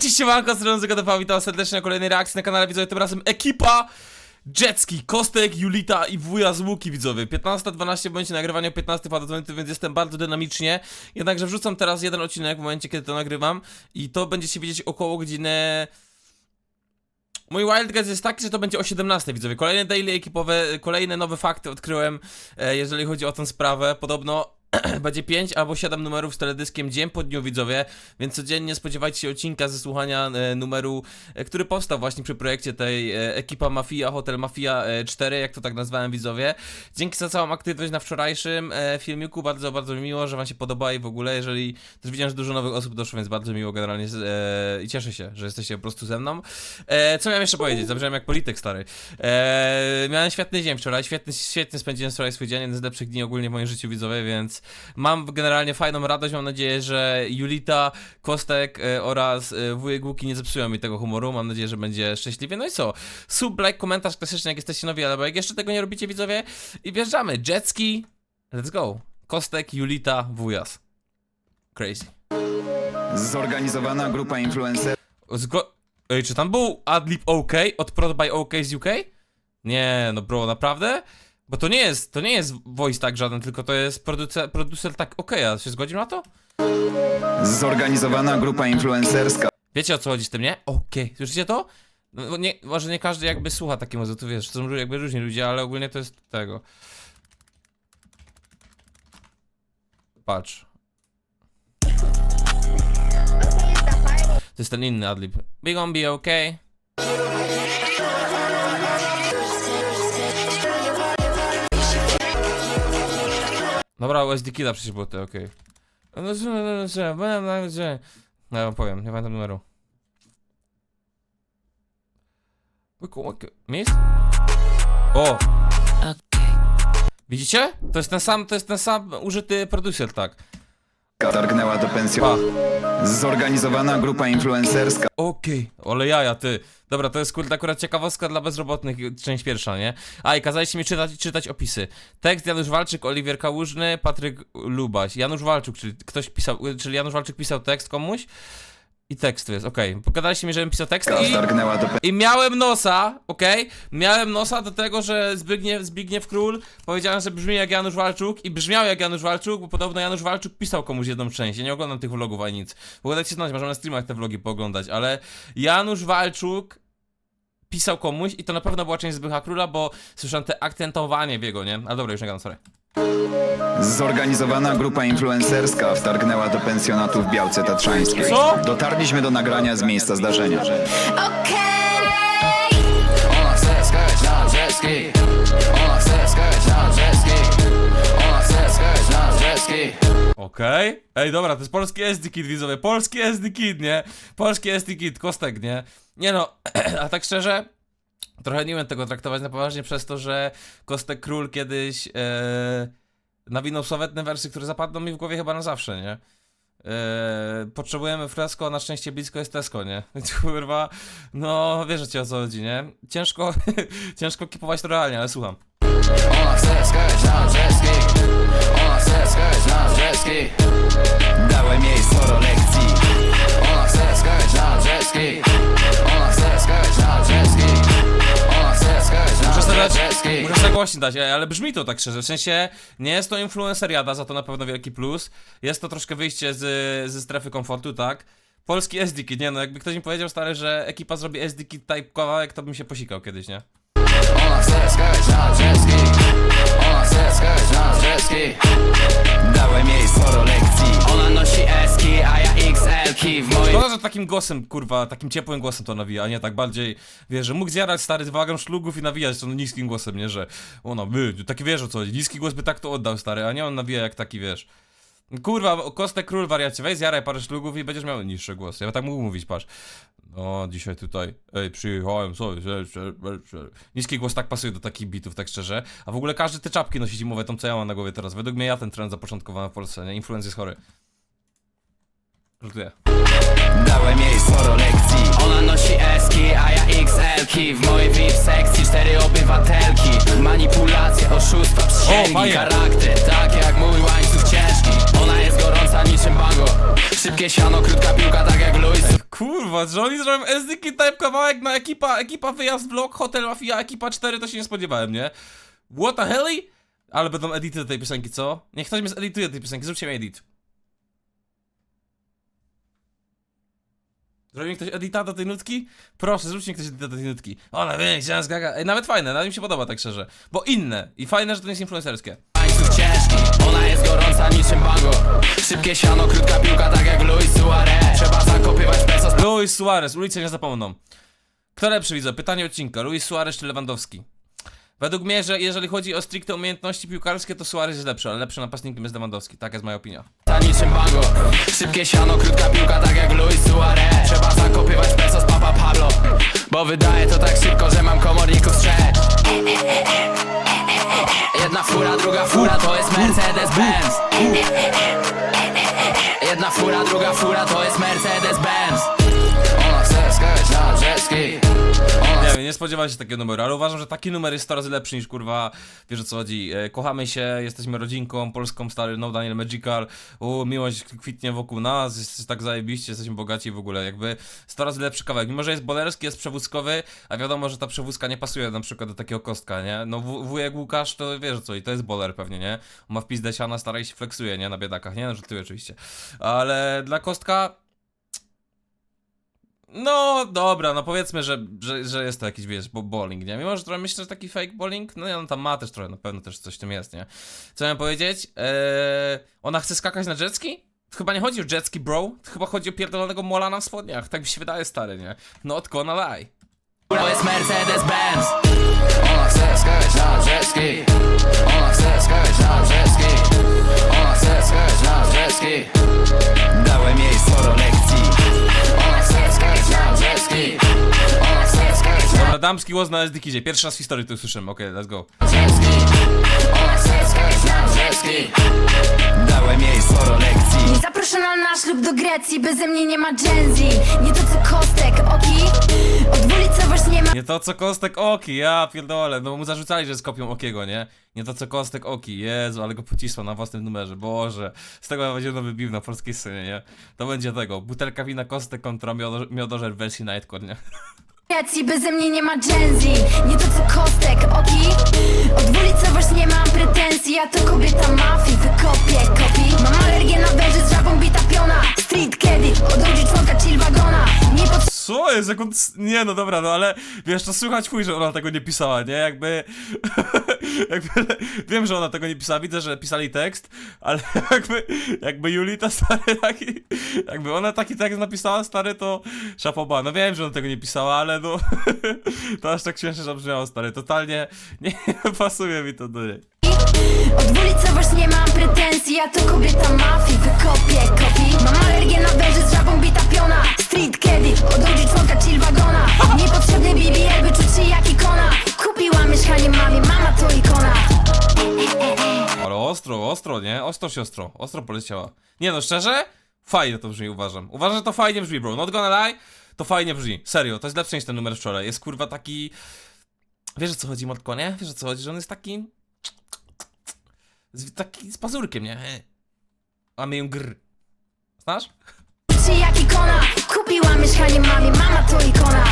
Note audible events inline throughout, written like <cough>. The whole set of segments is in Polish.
Cześć, siemanko, z strony Zagadowała, witam serdecznie na kolejnej reakcji na kanale widzowie, tym razem ekipa Jetski, Kostek, Julita i wuja z Łuki widzowie. 15.12 będzie nagrywanie o 15 pada więc jestem bardzo dynamicznie. Jednakże wrzucam teraz jeden odcinek w momencie, kiedy to nagrywam I to będziecie widzieć około godziny... Mój wild guess jest taki, że to będzie o 17 widzowie. Kolejne daily ekipowe, kolejne nowe fakty odkryłem e, Jeżeli chodzi o tę sprawę. Podobno <clears throat> będzie 5 albo 7 numerów z teledyskiem dzień po dniu widzowie, więc codziennie spodziewajcie się odcinka ze słuchania e, numeru, e, który powstał właśnie przy projekcie tej e, ekipa Mafia, Hotel Mafia e, 4, jak to tak nazwałem widzowie. Dzięki za całą aktywność na wczorajszym e, filmiku, bardzo, bardzo mi miło, że wam się podoba i w ogóle, jeżeli też widziałem, że dużo nowych osób doszło, więc bardzo miło generalnie e, i cieszę się, że jesteście po prostu ze mną. E, co miałem jeszcze powiedzieć? Zabrzmiałem jak polityk stary. E, miałem świetny dzień wczoraj, świetny, świetnie spędziłem wczoraj swój dzień, jeden z lepszych dni ogólnie w moim życiu widzowie, więc mam generalnie fajną radość, mam nadzieję, że Julita, Kostek e, oraz e, wujek Łuki nie zepsują mi tego humoru, mam nadzieję, że będzie szczęśliwie. No i co? Sub, like, komentarz klasycznie, jak jesteście nowi, albo jak jeszcze tego nie robicie widzowie i wjeżdżamy. Jetski, let's go. Kostek, Julita, wujas. Crazy. Zorganizowana grupa influencerów Zgo Ej, czy tam był adlib OK od Prod by OK z UK? Nie, no bro, naprawdę? Bo to nie jest, to nie jest voice tak żaden, tylko to jest producer, producer tak OK, a się zgodził na to? Zorganizowana grupa influencerska Wiecie o co chodzi z tym, nie? Okej, słyszycie to? No, bo nie, może nie każdy jakby słucha takiej muzyki, to wiesz, to są jakby różni ludzie, ale ogólnie to jest tego. Patrz. To jest ten inny adlib. We gonna be okay. Dobra, USD Killa przecież było to, okej. No, że- że- że- że- że- No, ja wam powiem, nie pamiętam numeru. Miejsc? O! Widzicie? To jest ten sam, to jest ten sam użyty producer, tak. Targnęła do Pa. pensjonu. Zorganizowana grupa influencerska Okej, ale jaja, ty. Dobra, to jest kurde akurat ciekawostka dla bezrobotnych, część pierwsza, nie? A i kazaliście mi czytać, czytać opisy. Tekst Janusz Walczyk, Oliwier Kałużny, Patryk Lubaś. Janusz Walczuk, czyli ktoś pisał, czyli Janusz Walczyk pisał tekst komuś i tekst tu jest, okej. Pogadaliście mi, żebym pisał tekst i... do I miałem nosa, okej? Miałem nosa do tego, że Zbigniew, Zbigniew Król powiedziałem, że brzmi jak Janusz Walczuk i brzmiał jak Janusz Walczuk, bo podobno Janusz Walczuk pisał komuś jedną część. Ja nie oglądam tych vlogów ani nic. W ogóle dajcie znać, możemy na streamach te vlogi pooglądać, ale Janusz Walczuk pisał komuś i to na pewno była część Zbycha Króla, bo słyszałem te akcentowanie w jego, nie? Ale dobra, już nie gadam, sorry. Zorganizowana grupa influencerska wtargnęła do pensjonatu w Białce Tatrzańskiej Co? Dotarliśmy do nagrania z miejsca zdarzenia Okay. Ona chce skakać na jet ski Ona chce skakać na jet ski Ona chce skakać na jet ski Okej. Ej, dobra, to jest polski SD Kid, widzowie. Polski SD Kid, nie? Polski SD Kid, Kostek, nie? Nie no, <clears throat> a tak szczerze, trochę nie umiem tego traktować na poważnie przez to, że Kostek Król kiedyś e, nawinął sławetne wersy, które zapadną mi w głowie chyba na zawsze, nie? E, potrzebujemy fresko, na szczęście blisko jest Tesco, nie? <laughs> Kurwa, no wiesz o co chodzi, nie? Ciężko, <laughs> ciężko kipować to realnie, ale słucham. Ona chce skakać na jet ski Ona chce skakać na jet ski Dałem jej sporo lekcji Ona chce skakać na jet ski Ona chce skakać na jet Muszę jet ski muszę sobie głośno dać, ej, ale brzmi to tak szczerze, w sensie nie jest to influenceriada, za to na pewno wielki plus, jest to troszkę wyjście z, ze strefy komfortu, tak? Polski SD-Kit, nie no, jakby ktoś mi powiedział stary, że ekipa zrobi SD-Kit type kawałek, to bym się posikał kiedyś, nie? Ona chce skakać na jet ski Ona chce skakać na jet ski Dałem jej sporo lekcji Ona nosi eski, a ja XL-ki w mojej Szkoda, że takim głosem, kurwa, takim ciepłym głosem to nawija, a nie tak bardziej, wiesz, że mógł zjarać stary wagon szlugów i nawijać to niskim głosem, nie, że ona, by, taki wiesz o co chodzi, niski głos by tak to oddał, stary, a nie on nawija jak taki, wiesz. Kurwa, Kostek Król wariacie, weź zjaraj parę szlugów i będziesz miał niższy głos. Ja tak mógł mówić, patrz. No, dzisiaj tutaj, ej, przyjechałem sobie. Niski głos tak pasuje do takich bitów, tak szczerze. A w ogóle każdy te czapki nosi zimowe, tą co ja mam na głowie teraz. Według mnie ja ten trend zapoczątkowałem w Polsce, nie? Influencer jest chory. Żartuję. Dałem jej sporo lekcji Ona nosi eski, a ja XL-ki W mojej VIP sekcji cztery obywatelki Manipulacje, oszustwa, przysięgi. Charakter, Szybkie siano, krótka piłka, tak jak Luis Kurwa, że oni zrobią SDK type kawałek na ekipa, ekipa wyjazd vlog, hotel mafia, ekipa 4, to się nie spodziewałem, nie? What the hell? Ale będą edity do tej piosenki, co? Niech ktoś mnie zedytuje tej piosenki, zróbcie mi edit. Zrobi mi ktoś edita do tej nutki? Proszę, zróbcie mi ktoś edita do tej nutki. Ona wie, chciałem zgaga. Ej, nawet fajne, nawet mi się podoba tak szczerze. Bo inne. I fajne, że to nie jest influencerskie. Ciężki, ona jest gorąca niczym bango Szybkie siano, krótka piłka, tak jak Luis Suarez Trzeba zakopywać pesos Luis Suarez, ulice nie zapomną. Kto lepszy widzę? Pytanie odcinka. Luis Suarez czy Lewandowski? Według mnie, że jeżeli chodzi o stricte umiejętności piłkarskie, to Suarez jest lepszy, ale lepszym napastnikiem jest Lewandowski. Taka jest moja opinia. niczym bango Szybkie siano, krótka piłka, tak jak Luis Suarez Trzeba zakopywać pesos Papa Pablo Bo wydaje to tak szybko, że mam komorników trzech Jedna fura, druga fura, to jest Mercedes-Benz Jedna fura, druga fura, to jest Mercedes-Benz Nie spodziewałem się takiego numeru, ale uważam, że taki numer jest 100 razy lepszy niż kurwa, wiesz o co chodzi. E, kochamy się, jesteśmy rodzinką polską, stary No Daniel Magical, u, miłość kwitnie wokół nas, jest tak zajebiście, jesteśmy bogaci w ogóle, jakby 100 razy lepszy kawałek. Mimo, że jest bolerski, jest przewózkowy, a wiadomo, że ta przewózka nie pasuje na przykład do takiego kostka, nie? No w- wujek Łukasz to wiesz co i to jest boler pewnie, nie? On ma wpis desiana, stara i się flexuje, nie? Na biedakach, nie? No żartuję oczywiście. Ale dla kostka no dobra, no powiedzmy, że, że, że jest to jakiś, wiesz, bo bowling, nie? Mimo, że trochę myślę, że taki fake bowling, no ja no tam ma też trochę, na pewno też coś w tym jest, nie? Co miałem powiedzieć? Eee, ona chce skakać na jetski? Chyba nie chodzi o jetski, bro. Chyba chodzi o pierdolonego mola na spodniach. Tak mi się wydaje, stary, nie? Not gonna lie. To jest Mercedes-Benz Ona chce skakać na jet ski Ona chce skakać na jet ski Ona chce skakać na jet ski Dałem jej sporo lekcji. Ona chce skakać na jet ski Ona chce skakać na Dobra, damski głos na SD-kidzie. Pierwszy raz w historii to usłyszymy. Okej, let's go. jet ski Ona chce skakać na jet ski do Grecji, beze mnie nie ma Gen Nie to co kostek, oki Odwulicowość nie ma Nie to co Kostek Oki, ja pierdolę, no mu zarzucali, że jest kopią Okiego, nie? Nie to co Kostek Oki, Jezu, ale go pocisła na własnym numerze, Boże. Z tego będzie nowy biw na polskiej scenie, nie? To będzie tego, butelka wina Kostek kontra miodo- miodożer wersji Nightcore, nie? <laughs> Grecji, beze mnie nie ma Gen Z. Nie to co kostek, oki? Odwulicowość nie mam pretensji. Ja to kobieta mafii, wykopię kopi. Mam alergię na węży z żabą bita piona Street caddy, odrodzi członka chill wagona Nie pod Co jest? Jak on... Nie, no dobra, no ale wiesz, to słychać chuj, że ona tego nie pisała, nie? Jakby... <laughs> jakby... Wiem, że ona tego nie pisała, widzę, że pisali tekst, ale <laughs> jakby... Jakby Julita, stary, taki... Jakby ona taki tekst napisała, stary, to... Szapoba. No wiem, że ona tego nie pisała, ale no... <laughs> to aż tak śmiesznie zabrzmiało, stary. Totalnie nie pasuje mi to do niej. Odwulicowość nie mam pretensji Ja to kobieta mafii, wykopię kopi Mam alergię na węży z żabą bita piona Street caddy, odrodzi członka chill wagona Niepotrzebny BBL, by czuć się jak ikona Kupiła mieszkanie mamie, mama to ikona Ale ostro, ostro, nie? Ostro siostro, ostro poleciała. Nie no, szczerze? Fajnie to brzmi, uważam. Uważam, że to fajnie brzmi, bro. Not gonna lie, to fajnie brzmi. Serio, to jest lepsze niż ten numer wczoraj. Jest kurwa taki... Wiesz o co chodzi, Motko, nie? Wiesz o co chodzi, że on jest taki... Z, taki z pazurkiem, nie? A my ją gr. Znasz? Czy jak ikona Kupiła mieszkanie mamie, mama to ikona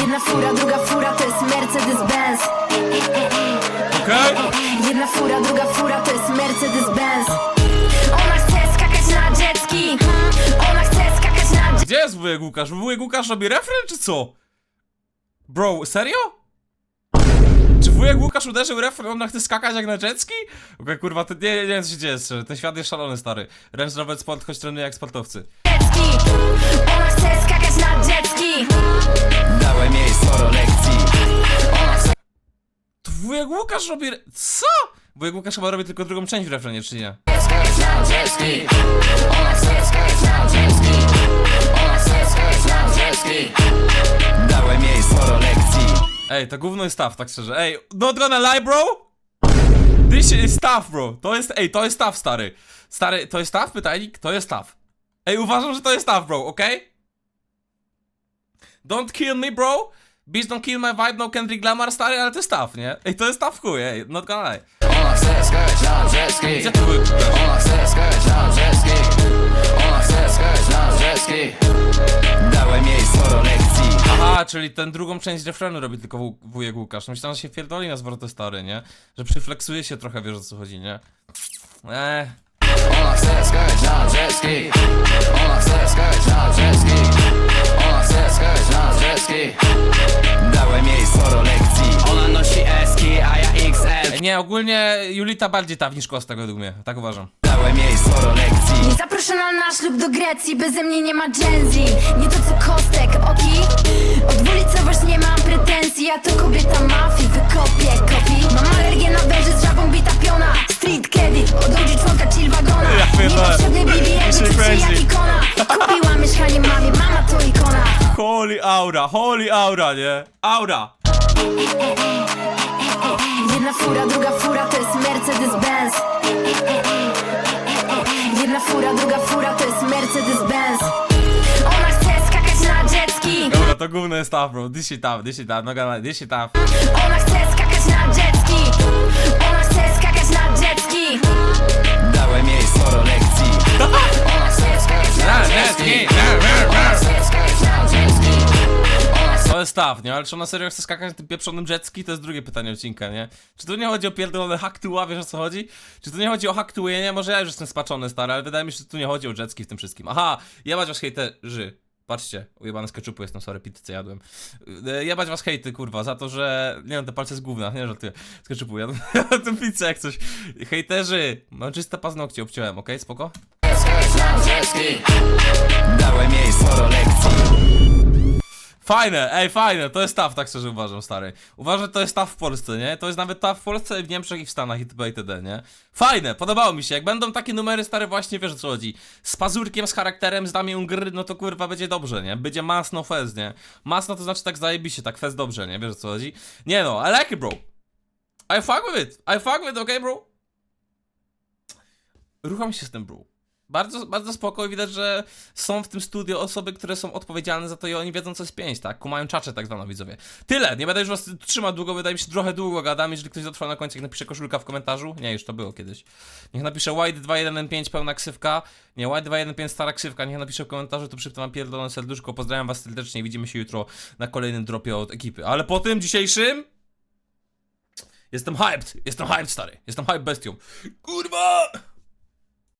Jedna fura, druga fura to jest Mercedes-Benz Okej? Jedna fura, druga fura to jest Mercedes-Benz Ona chce skakać na Ona chce skakać na Gdzie jest wujek Łukasz? Wujek Łukasz robi refren, czy co? Bro, serio? Wujek Łukasz uderzył refren, on chce skakać jak na jetski? Okej, kurwa, to nie, nie wiem co się dzieje, szczerze. Ten świat jest szalony, stary. Range Rover Sport, choć trenuje jak sportowcy. jetski Ona chce skakać na Dałem jej sporo lekcji. To wujek Łukasz robi... re- Co? Wujek Łukasz chyba robi tylko drugą część w refrenie, czy nie? skakać na ski Ona chce skakać na jet Ej, to gówno jest staff, tak szczerze. Ej, not gonna lie, bro? This is staff, bro. To jest, ej, to jest staff, stary. Stary, to jest staff? Pytajnik? To jest staff. Ej, uważam, że to jest staff, bro, okej? Don't kill me, bro. Beast don't kill my vibe, no Kendrick Lamar, stary, ale to jest staff, nie? Ej, to jest staff chuj, ej, not gonna lie. Czyli ten drugą część refrenu robi tylko wu- wujek Łukasz. Myślałem, że się pierdoli na zwroty stary, nie? Że przyfleksuje się trochę, wiesz o co chodzi, nie? Eee. Ona chce na jet ski Ona chce na jet ski Ona chce na jet ski Dałem jej sporo lekcji Ona nosi eski, a ja XL Nie, ogólnie Julita bardziej taw niż Kostek według mnie, tak uważam. Dałem jej sporo lekcji Nie zaproszona na ślub do Grecji Beze mnie nie ma Gen Z. Nie to co Kostek, oki? Od dwulicowość nie mam pretensji Ja to kobieta mafii, wykopię kopi. Mam alergię na węży z żabą bita piona. Street Keddy, od OG członka chill wagona. Niepotrzebny BBL, crazy. jak ikona. Kupiła mieszkanie mamie, mama to ikona. Holy aura, holy aura, nie? Aura! Jedna fura, druga fura to jest Mercedes-Benz Druga fura to jest Mercedes-Benz Ona chce skakać na jetski Dobra, to gówno jest tough, bro. This shit tough, this shit tough, noga na, this shit tough. Ona chce skakać Tough, nie? Ale czy ona serio chce skakać na tym pieprzonym jetski? To jest drugie pytanie odcinka, nie? Czy tu nie chodzi o pierdolone haktuła, wiesz o co chodzi? Czy tu nie chodzi o haktujenie? Może ja już jestem spaczony, stary, ale wydaje mi się, że tu nie chodzi o jetski w tym wszystkim. Aha, jebać was hejterzy. Patrzcie, ujebany z keczupu jestem, sorry, pizzę jadłem. E, Jebać was hejty, kurwa, za to, że... Nie wiem, te palce z gówna, nie żartuję. Z keczupu jadłem, <laughs> jadłem pizzę jak coś. Hejterzy, mam czyste paznokcie, obciąłem, okej? Spoko? Dałem jej sporo lekcji Fajne, ej, fajne, to jest tough, tak szczerze uważam, stary. Uważam, że to jest tough w Polsce, nie? To jest nawet tough w Polsce, w Niemczech i w Stanach itp. itd., nie? Fajne, podobało mi się. Jak będą takie numery, stare, właśnie wiesz o co chodzi. Z pazurkiem, z charakterem, z nami gry, no to kurwa będzie dobrze, nie? Będzie masno fez, nie? Masno to znaczy tak zajebiście, tak fez dobrze, nie? Wiesz o co chodzi? Nie no, I like it, bro. I fuck with it. I fuck with it, okay, bro? Rucham się z tym, bro. Bardzo, bardzo spoko i widać, że są w tym studio osoby, które są odpowiedzialne za to i oni wiedzą co jest pięć, tak? Kumają czacze tak zwane widzowie. Tyle, nie będę już was trzymał długo, wydaje mi się trochę długo gadam, jeżeli ktoś dotrwał na końcu, jak napisze koszulka w komentarzu, nie, już to było kiedyś. Niech napisze White 2115 pełna ksywka, nie, White 215 stara ksywka, niech napisze w komentarzu, to przypnę wam pierdolone serduszko, pozdrawiam was serdecznie widzimy się jutro na kolejnym dropie od ekipy. Ale po tym dzisiejszym... Jestem hyped, jestem hyped stary, jestem hyped bestią. Kurwa!